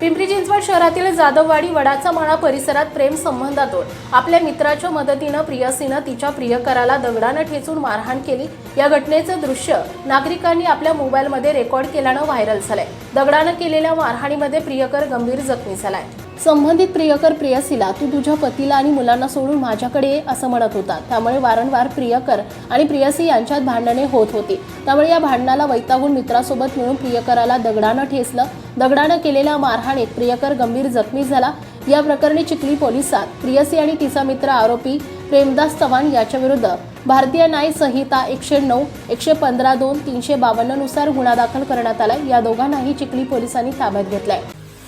पिंपरी चिंचवड शहरातील जाधववाडी वडाचा माळा परिसरात प्रेम संबंधातून आपल्या मित्राच्या मदतीनं प्रियसीनं तिच्या प्रियकराला दगडानं ठेचून मारहाण केली. या घटनेचं दृश्य नागरिकांनी आपल्या मोबाईलमध्ये रेकॉर्ड केल्यानं व्हायरल झालंय. दगडानं केलेल्या मारहाणीमध्ये प्रियकर गंभीर जखमी झालाय. संबंधित प्रियकर प्रियसीला तू तुझ्या पतीला आणि मुलांना सोडून माझ्याकडे ये असं म्हणत होता. त्यामुळे वारंवार प्रियकर आणि प्रियसी यांच्यात भांडणे होत होती. त्यामुळे या भांडणाला वैतागून मित्रासोबत मिळून प्रियकराला दगडानं ठेचलं. दगडानं केलेल्या मारहाणीत प्रियकर गंभीर जखमी झाला. या प्रकरणी चिखली पोलिसात प्रियसी आणि तिचा मित्र आरोपी प्रेमदास चव्हाण याच्या विरुद्ध भारतीय न्याय संहिता एकशे नऊ एकशे पंधरा दोन तीनशे बावन्ननुसार गुन्हा दाखल करण्यात आलाय. या दोघांनाही चिखली पोलिसांनी ताब्यात घेतलाय.